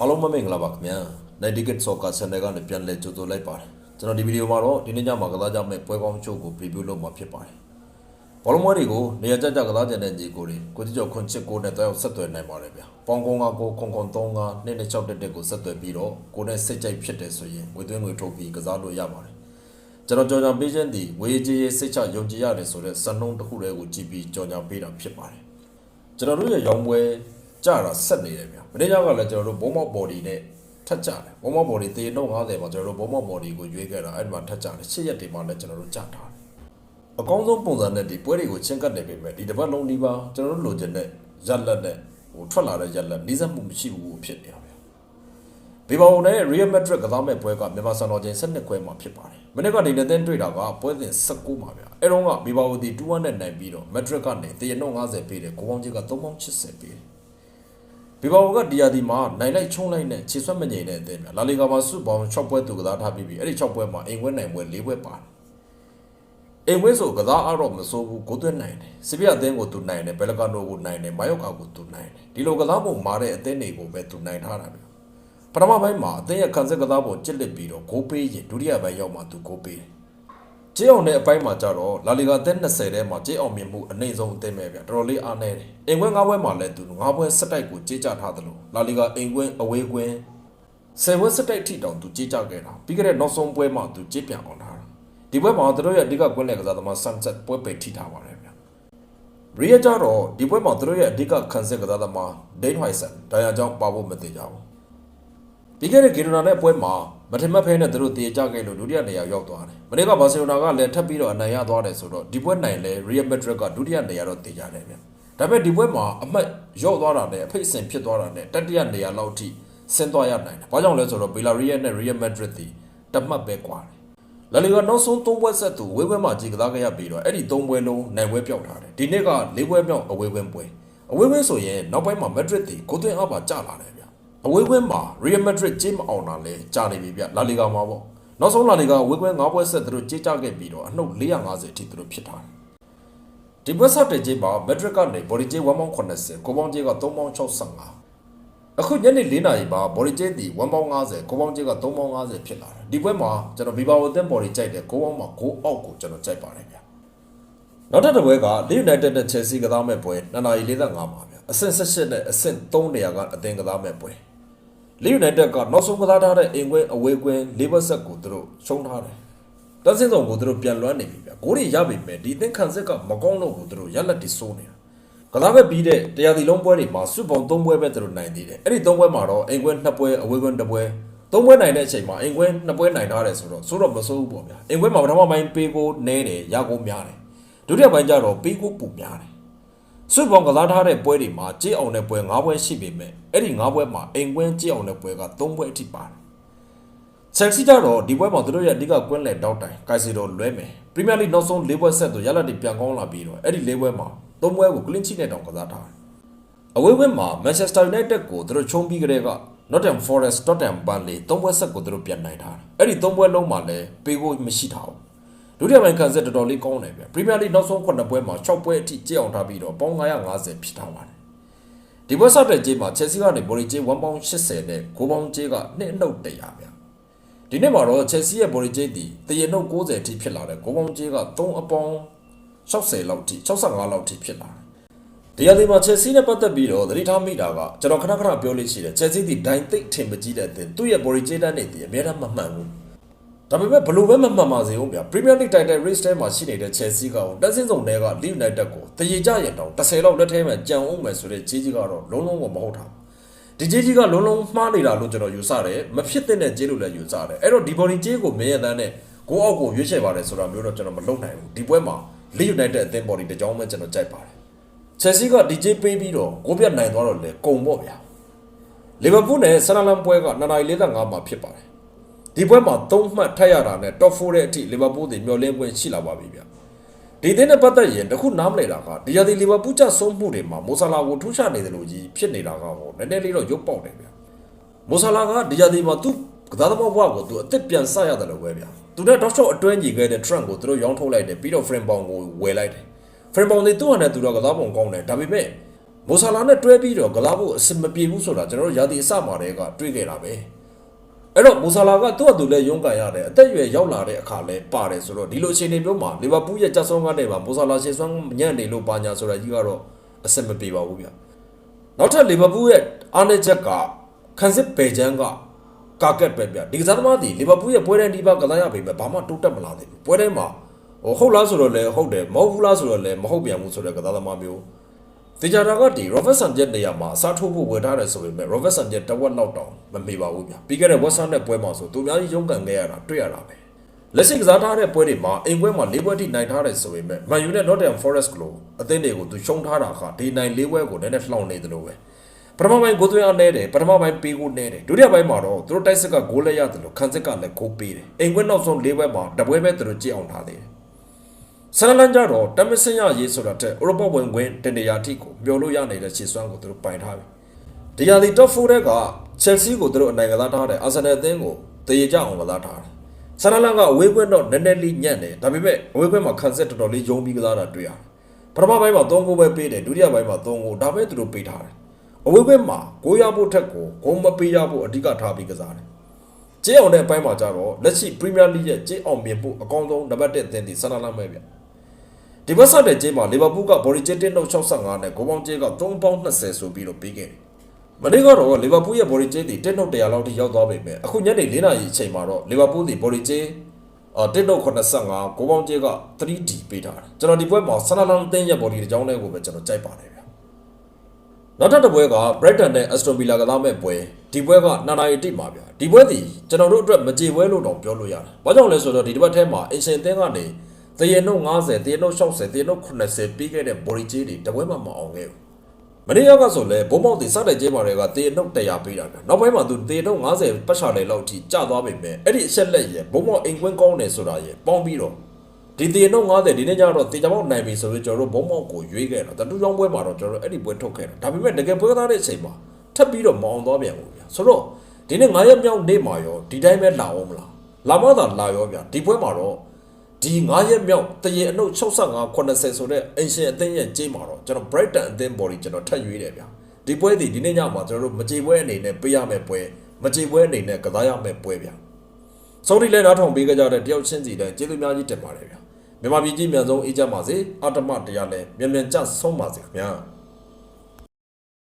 အားလုံးမမင်္ဂလာပါခင်ဗျာ Netiquette Soccer Channel ကနေပြန်လည်ကြိုဆိုလိုက်ပါတယ်ကျွန်တော်ဒီဗီဒီယိုမှာတော့ဒီနေ့ညမှာကစားကြမယ့်ပွဲကောင်းချို့ကို preview လုပ်မှာဖြစ်ပါတယ်ဘောလုံးပွဲတွေကိုနေရာကျကျကစားကြတဲ့ညီကိုတွေကိုကြည့်ကြောခွန်ချစ်ကိုနဲ့တောက်ဆက်သွယ်နိုင်ပါတယ်ဗျာပေါင်ကုန်းကကိုခွန်ခွန်3က2နဲ့6တက်တက်ကိုဆက်သွယ်ပြီးတော့ကိုနဲ့စစ်ကြိုက်ဖြစ်တယ်ဆိုရင်ငွေသွင်းငွေထုတ်ပြီးကစားလို့ရပါတယ်ကျွန်တော်ကြော်ညာပေးခြင်းဒီဝေးကြီးရေးစိတ်ချယုံကြည်ရတယ်ဆိုတဲ့စံနှုန်းတစ်ခုတည်းကိုကြည့်ပြီးကြော်ညာပေးတာဖြစ်ပါတယ်ကျွန်တော်တို့ရဲ့ရောင်းပွဲ ကြတာဆက်နေတယ်ဗျာမင်းကြောက်ကလည်းကျွန်တော်တို့ဘုံမောက် body နဲ့ထက်ကြတယ်ဘုံမောက် body တေနှုတ်90မှာကျွန်တော်တို့ဘုံမောက် body ကိုရွေးခဲ့တာအဲ့ဒီမှာထက်ကြတယ်ရှစ်ရက်တွေမှာလည်းကျွန်တော်တို့ကြထားတယ်အကောင်းဆုံးပုံစံနဲ့ဒီပွဲတွေကိုချင်းကပ်နေပြီမဲ့ဒီတစ်ပတ်လုံးဒီပါကျွန်တော်တို့လိုချင်တဲ့ရက်လက်နဲ့ဟိုထွက်လာတဲ့ရက်လက်နှီးစပ်မှုမရှိဘူးဖြစ်နေတာဗျာဘေဘောင်နဲ့ Real Madrid ကစားမဲ့ပွဲကမြန်မာစံတော်ချိန်12ခွဲမှာဖြစ်ပါတယ်မနေ့ကနေနဲ့တင်းတွေ့တာကပွဲစဉ်19မှာဗျာအဲ့တော့ကဘေဘောင်ဒီ2-1နဲ့နိုင်ပြီးတော့ Madrid ကနေတရနှုတ်90ပေးတယ်ကိုပေါင်းကြီးက380ပေးတယ် ဘီဘာဝကဒီယာဒီမှာနိုင်လိုက်ချုံလိုက်နဲ့ခြေဆွက်မငိန်တဲ့အသင်းများလာလီဂါမှာစုပေါင်း6ပွဲသူကစားထားပြီးပြီအဲ့ဒီ6ပွဲမှာအိမ်ဝဲနိုင်ပွဲ4ပွဲပါတယ်အိမ်ဝဲဆိုကစားအားတော့မစိုးဘူးကိုသွင်းနိုင်တယ်စပြအသင်းကိုသူနိုင်တယ်ဘယ်လကာနိုကိုနိုင်တယ်မာယောကာကိုသူနိုင်တယ်ဒီလိုကစားပုံမာတဲ့အသင်းတွေကိုပဲသူနိုင်ထားတာပဲပထမပိုင်းမှာအသင်းရဲ့ခံစစ်ကစားပုံကြစ်လက်ပြီးတော့ဂိုးပေးရင်ဒုတိယပိုင်းရောက်မှသူဂိုးပေးတယ် ကျေးအောင်တဲ့အပိုင်းမှာကြတော့လာလီဂါအသက်20ထဲမှာကျေးအောင်မြင်မှုအနိုင်ဆုံးအသင်းပဲဗျတော်တော်လေးအားနေတယ်အိမ်ခွင်း၅ဘွဲမှာလည်းသူ၅ဘွဲစက်တိုက်ကိုကြေးကြထားသလိုလာလီဂါအိမ်ခွင်းအဝေးခွင်းဆယ်ဘွဲစက်တိုက်ထိတောင်သူကြေးကြခဲ့တာပြီးခဲ့တဲ့နောက်ဆုံးပွဲမှာသူကြေးပြန်အောင်ထားတာဒီဘွဲမှာသူတို့ရဲ့အဓိကကွင်းလယ်ကစားသမား sunset ပွဲပဲထိထားပါတယ်ဗျရီယာကြတော့ဒီဘွဲမှာသူတို့ရဲ့အဓိကခံစစ်ကစားသမားဒိန်းဟိုင်ဆန်ဒါရကြောင့်ပါဖို့မသေးကြဘူးပြီးခဲ့တဲ့ဂီရိုနာနဲ့ပွဲမှာ မထင်မှတ်ဖဲနဲ့သူတို့တည်ကြခဲ့လို့ဒုတိယနေရာရောက်သွားတယ်။မနေ့ကဘာစီလိုနာကလည်းထပ်ပြီးတော့အနိုင်ရသွားတယ်ဆိုတော့ဒီပွဲနိုင်လဲရီယယ်မက်ဒရစ်ကဒုတိယနေရာတော့တည်ကြတယ်ဗျ။ဒါပေမဲ့ဒီပွဲမှာအမှတ်ရောက်သွားတာနဲ့အဖိတ်အစင်ဖြစ်သွားတာနဲ့တတိယနေရာလောက်ထိဆင်းသွားရနိုင်တယ်။ဘာကြောင့်လဲဆိုတော့ဘီလာရီယယ်နဲ့ရီယယ်မက်ဒရစ်တီတမှတ်ပဲကွာတယ်။လာလီဂါနောက်ဆုံး၃ပွဲဆက်သူဝေးပွဲမှာကြီးကစားခဲ့ရပြီးတော့အဲ့ဒီ၃ပွဲလုံးနိုင်ပွဲပြောက်ထားတယ်။ဒီနေ့က၄ပွဲမြောက်အဝေးပွဲပွဲအဝေးပွဲဆိုရင်နောက်ပိုင်းမှာမက်ဒရစ်တီကိုသွင်းအားပါကျလာတယ်ဗျ။ အဝေးကွင်းမှာ Real Madrid ကြေးမအောင်တာလဲကြာနေပြီဗျလာလီဂါမှာပေါ့နောက်ဆုံးလာလီဂါအဝေးကွင်း၅ပွဲဆက်သူတို့ကြေးကြခဲ့ပြီးတော့အနှုတ်450အထိသူတို့ဖြစ်ထားတယ်ဒီပွဲဆက်တဲ့ကြေးမှာ Madrid ကနေ body ကြေး180ကိုပေါင်းကြေးက365အခုညနေ4နာရီမှာ body ကြေးဒီ150ကိုပေါင်းကြေးက350ဖြစ်လာတယ်ဒီပွဲမှာကျွန်တော် Viva အသင်း body ကြိုက်တယ်ကိုပေါင်းမှာ6အောက်ကိုကျွန်တော်ကြိုက်ပါတယ်ဗျနောက်ထပ်တစ်ပွဲက Leeds United နဲ့ Chelsea ကစားမဲ့ပွဲ2နာရီ45မှာဗျအဆင့်18နဲ့အဆင့်3နေရာကအသင်းကစားမဲ့ပွဲ လီယူနိုက်တက်ကနောက်ဆုံးကစားထားတဲ့အိမ်ကွင်းအဝေးကွင်းလေးဘက်ဆက်ကိုသူတို့ရှုံးထားတယ်။တန်းစင်းဆောင်ကိုသူတို့ပြန်လွှမ်းနေပြီဗျ။ဂိုးတွေရပြီမဲ့ဒီသင်ခန်းစစ်ကမကောင်းတော့ဘူးသူတို့ရက်လက်တီစိုးနေတာ။ကစားပဲပြီးတဲ့တရားစီလုံးပွဲတွေမှာစုပေါင်း၃ပွဲပဲသူတို့နိုင်သေးတယ်။အဲ့ဒီ၃ပွဲမှာတော့အိမ်ကွင်း၂ပွဲအဝေးကွင်း၁ပွဲသုံးပွဲနိုင်တဲ့အချိန်မှာအိမ်ကွင်းနှစ်ပွဲနိုင်ထားတယ်ဆိုတော့ဆိုတော့မစိုးဘူးပေါ့ဗျာအိမ်ကွင်းမှာပထမပိုင်းပေးကိုနဲတယ်ရကိုများတယ်ဒုတိယပိုင်းကျတော့ပေးကိုပူများတယ် စွတ်ပေါင်ကစားထားတဲ့ပွဲတွေမှာကြေးအောင်တဲ့ပွဲ၅ပွဲရှိပေမဲ့အဲ့ဒီ၅ပွဲမှာအိမ်ကွင်းကြေးအောင်တဲ့ပွဲက၃ပွဲအထိပါတယ်။ချက်စီကြတော့ဒီပွဲမှာသူတို့ရဲ့အဓိကကွင်းလယ်တောက်တိုင်ကာစီတော်လွဲမယ်။ပရီးမီယာလိနောက်ဆုံး၄ပွဲဆက်သူရလဒ်တွေပြန်ကောင်းလာပြီးတော့အဲ့ဒီ၄ပွဲမှာ၃ပွဲကိုကလင်းချီနဲ့တောင်ကစားထားတယ်။အဝေးဝင်းမှာ Manchester United ကိုသူတို့ချုံပြီးကြတဲ့က Nottingham Forest Tottenham Burnley ၃ပွဲဆက်ကိုသူတို့ပြန်နိုင်ထားတယ်။အဲ့ဒီ၃ပွဲလုံးမှာလည်းပေးဖို့မရှိထားဘူး။ ဒုတိယပိုင်းခံစစ်တော်တော်လေးကောင်းတယ်ဗျပရီးမီယာလိနောက်ဆုံး9ပွဲမှာ6ပွဲအထိကြေးအောင်ထားပြီးတော့ပေါင်း950ဖြစ်ထားပါတယ်ဒီပွဲဆော့တဲ့ကြေးမှာချက်စီကနေဘော်လီကြေး1ပေါင်း80နဲ့9ပေါင်းကြေးကနှစ်အနှုတ်100ဗျဒီနေ့မှာတော့ချက်စီရဲ့ဘော်လီကြေးဒီတရနှုတ်90အထိဖြစ်လာတယ်9ပေါင်းကြေးက3အပေါင်း60လောက်ထိ65လောက်ထိဖြစ်လာတယ်တရားဒီမှာချက်စီနဲ့ပတ်သက်ပြီးတော့သတိထားမိတာကကျွန်တော်ခဏခဏပြောလို့ရှိတယ်ချက်စီဒီဒိုင်သိတ်ထင်မကြီးတဲ့အတင်သူ့ရဲ့ဘော်လီကြေးတန်းနေဒီအများအားမမှန်ဘူး ဒါပေမဲ့ဘလို့ပဲမမှန်ပါစေဦးဗျာပရီးမီယာလိတိုင်တယ် race ထဲမှာရှိနေတဲ့ Chelsea ကတက်စင်းစုံတွေက Leeds United ကိုတရေကြရင်တောင်10လောက်လက်ထဲမှာကြံအောင်မယ်ဆိုတဲ့ကြီးကြီးကတော့လုံးလုံးမဟုတ်တာဒီကြီးကြီးကလုံးလုံးမှားနေတာလို့ကျွန်တော်ယူဆတယ်မဖြစ်တဲ့ကြီးလို့လည်းယူဆတယ်အဲ့တော့ဒီ body ကြီးကိုမင်းရတန်းနဲ့ကိုအောက်ကိုရွေးချယ်ပါတယ်ဆိုတာမျိုးတော့ကျွန်တော်မလုပ်နိုင်ဘူးဒီပွဲမှာ Leeds United အသင်း body တစ်ကြောင်းပဲကျွန်တော်ကြိုက်ပါတယ် Chelsea က DJ ပေးပြီးတော့ကိုပြတ်နိုင်သွားတော့လေကုံပေါ့ဗျာလီဗာပူးနဲ့ဆာလန်ပွဲက2:45မှာဖြစ်ပါတယ် ဒီပွဲမှာ3မှတ်ထပ်ရတာနဲ့ top 4ရဲ့အထိလီဗာပူးတွေမျှော်လင့်ခွင့်ရှိလာပါပြီဗျဒီသင်းနဲ့ပတ်သက်ရင်တခုနားမလည်တာကဒီရသည်လီဗာပူးချဆုံးမှုတွေမှာမိုဆာလာကိုထူးခြားနေတယ်လို့ကြီးဖြစ်နေတာကဟောနည်းနည်းလေးတော့ရုပ်ပေါက်တယ်ဗျမိုဆာလာကဒီရသည်မှာသူကစားသမားဘဝကိုသူအစ်စ်ပြန်ဆက်ရတယ်လို့ပဲဗျသူနဲ့တောက်ချောက်အတွဲညီခဲ့တဲ့ Trent ကိုသူတို့ရောင်းထုတ်လိုက်တယ်ပြီးတော့ frame bound ကိုဝယ်လိုက်တယ် frame bound တွေသူ့ဟာနဲ့သူတော့ကစားပုံကောင်းတယ်ဒါပေမဲ့မိုဆာလာနဲ့တွဲပြီးတော့ကစားဖို့အဆင်မပြေဘူးဆိုတာကျွန်တော်တို့ရာသီအစမှာတည်းကတွေးခဲ့တာပဲ အဲ့တော့မိုဆာလာကသူ့အတူလည်းရုန်းကန်ရတယ်အသက်အရွယ်ရောက်လာတဲ့အခါလဲပါတယ်ဆိုတော့ဒီလိုအခြေအနေမျိုးမှာလီဗာပူးရဲ့ကြက်ဆုံးကနေမှာမိုဆာလာရှေ့ဆွမ်းညံ့နေလို့ပါညာဆိုတာကြီးကတော့အဆင်မပြေပါဘူးဗျနောက်ထပ်လီဗာပူးရဲ့အားနည်းချက်ကခန်းစစ်ဘယ်ချမ်းကကာကက်ပဲဗျဒီကစားသမားဒီလီဗာပူးရဲ့ပွဲတိုင်းဒီပါကစားရပေမဲ့ဘာမှတိုးတက်မလာသေးဘူးပွဲတိုင်းမှာဟိုဟုတ်လားဆိုတော့လည်းဟုတ်တယ်မဟုတ်ဘူးလားဆိုတော့လည်းမဟုတ်ပြန်ဘူးဆိုတဲ့ကစားသမားမျိုး တေချာတာကဒီ Robert Sanchez နေရာမှာအစားထိုးဖို့ဝယ်ထားတယ်ဆိုပေမဲ့ Robert Sanchez တဝက်လောက်တောင်မမေပါဘူးဗျပြီးခဲ့တဲ့ West Ham နဲ့ပွဲမှာဆိုသူများကြီးရုန်းကန်ခဲ့ရတာတွေ့ရတာပဲလက်ရှိကစားထားတဲ့ပွဲတွေမှာအိမ်ပွဲမှာ၄ပွဲထိနိုင်ထားတယ်ဆိုပေမဲ့ Man U နဲ့ Nottingham Forest ကလို့အသင်းတွေကိုသူရှုံးထားတာကဒီနိုင်၄ပွဲကိုနည်းနည်းလှောင်နေတယ်လို့ပဲပထမပိုင်းကိုသွင်းအားနဲတယ်ပထမပိုင်းပေးကိုနဲတယ်ဒုတိယပိုင်းမှာတော့သူတို့တိုက်စစ်ကဂိုးလက်ရတယ်လို့ခန်းစစ်ကလည်းဂိုးပေးတယ်အိမ်ပွဲနောက်ဆုံး၄ပွဲမှာတပွဲပဲသူတို့ကြည့်အောင်ထားသေးတယ် ဆန်လန်ကြတော့တမစင်ရရေးဆိုတာတဲ့ဥရောပဝင်ဝင်တနေရာထိကိုမျောလို့ရနေတဲ့ခြေစွမ်းကိုသူတို့ပိုင်ထားပြီ။ဒီယာဒီ top 4တဲ့က Chelsea ကိုသူတို့အနိုင်ကစားထားတဲ့အာဆင်နယ်အသင်းကိုတရေကြအောင်ကစားထားတယ်။ဆန်လန်ကအဝေးကွင်းတော့နည်းနည်းလေးညံ့တယ်ဒါပေမဲ့အဝေးကွင်းမှာခံဆက်တော်တော်လေးယုံပြီးကစားတာတွေ့ရတယ်။ပထမပိုင်းမှာ3ဂိုးပဲပေးတယ်ဒုတိယပိုင်းမှာ3ဂိုးဒါပဲသူတို့ပေးထားတယ်။အဝေးကွင်းမှာကိုရဖို့ထက်ကိုဂိုးမပေးရဖို့အဓိကထားပြီးကစားတယ်။ကျေးအောင်တဲ့အပိုင်းမှာကျတော့လက်ရှိ Premier League ရဲ့ကျေးအောင်မြင်ဖို့အကောင်းဆုံးနံပါတ်1အသင်းဒီဆန်လန်ပဲဗျ။ ဒီဘက်ဆက်တဲ့ကျေးမှာလီဗာပူးကဘော်ရီဂျက်တင်တော့65နဲ့ဂိုးပေါင်းကျေးက3ပေါင်း20ဆိုပြီးတော့ပြီးခဲ့တယ်။မနေ့ကတော့လီဗာပူးရဲ့ဘော်ရီဂျက်တီတက်တော့100လောက်ထိရောက်သွားပြီမဲ့အခုညနေ4နာရီအချိန်မှာတော့လီဗာပူးဒီဘော်ရီဂျက်အော်တက်တော့85ဂိုးပေါင်းကျေးက 3D ပေးထားတယ်။ကျွန်တော်ဒီပွဲမှာဆန်လာလန်အသင်းရဲ့ဘော်ဒီတစ်ကြောင်းလေးကိုပဲကျွန်တော်ကြိုက်ပါတယ်ဗျ။နောက်ထပ်တစ်ပွဲက Brighton နဲ့ Aston Villa ကစားမဲ့ပွဲဒီပွဲကနာနာရီတိမှာဗျ။ဒီပွဲဒီကျွန်တော်တို့အတွက်မကြေပွဲလို့တောင်ပြောလို့ရတယ်။ဘာကြောင့်လဲဆိုတော့ဒီတစ်ပတ်ထဲမှာအင်ရှင်အသင်းကနေ တရနှုတ်90တရနှုတ်60တရနှုတ်80ပြီးခဲ့တဲ့ဘော်ရီဂျီတွေတပွဲမှမအောင်ခဲ့ဘူးမနေ့ကဆိုလဲဘုံမောက်တီစတဲ့ကျင်းမာတွေကတရနှုတ်100ပေးတာဗျနောက်ပိုင်းမှာသူတရနှုတ်90ပတ်ချာလေလောက်ထိကျသွားပြီမဲ့အဲ့ဒီအချက်လက်ရဲ့ဘုံမောက်အိမ်ကွင်းကောင်းတယ်ဆိုတာရဲ့ပေါင်းပြီးတော့ဒီတရနှုတ်90ဒီနေ့ကျတော့တေချာမောက်နိုင်ပြီဆိုပြီးကျွန်တော်တို့ဘုံမောက်ကိုရွေးခဲ့တော့တတူချောင်းပွဲမှာတော့ကျွန်တော်တို့အဲ့ဒီပွဲထုတ်ခဲ့တာဒါပေမဲ့တကယ်ပွဲသားတဲ့အချိန်မှာထပ်ပြီးတော့မအောင်သွားပြန်ဘူးဗျဆိုတော့ဒီနေ့9ရက်မြောက်နေ့မှာရောဒီတိုင်းပဲလာအောင်မလားလာမသာလာရောဗျဒီပွဲမှာတော့ ဒီ9ရက်မြောက်တရေအနှုတ်65 80ဆိုတဲ့အင်ရှင်အသင်းရဲ့ကြေးမှာတော့ကျွန်တော် Brighton အသင်း body ကျွန်တော်ထပ်ရွေးတယ်ဗျာဒီပွဲဒီဒီနေ့ညမှာကျွန်တော်တို့မကြေပွဲအနေနဲ့ပေးရမယ့်ပွဲမကြေပွဲအနေနဲ့ကစားရမယ့်ပွဲဗျာစောဒီလည်းနားထောင်ပေးကြတဲ့တယောက်ချင်းစီတိုင်းကျေးဇူးများကြီးတင်ပါတယ်ဗျာမြန်မာပြည်ကြီးမြန်ဆုံးအေးကြပါစေအတ္တမတရားလည်းမြန်မြန်ကြဆုံးပါစေခင်ဗျာ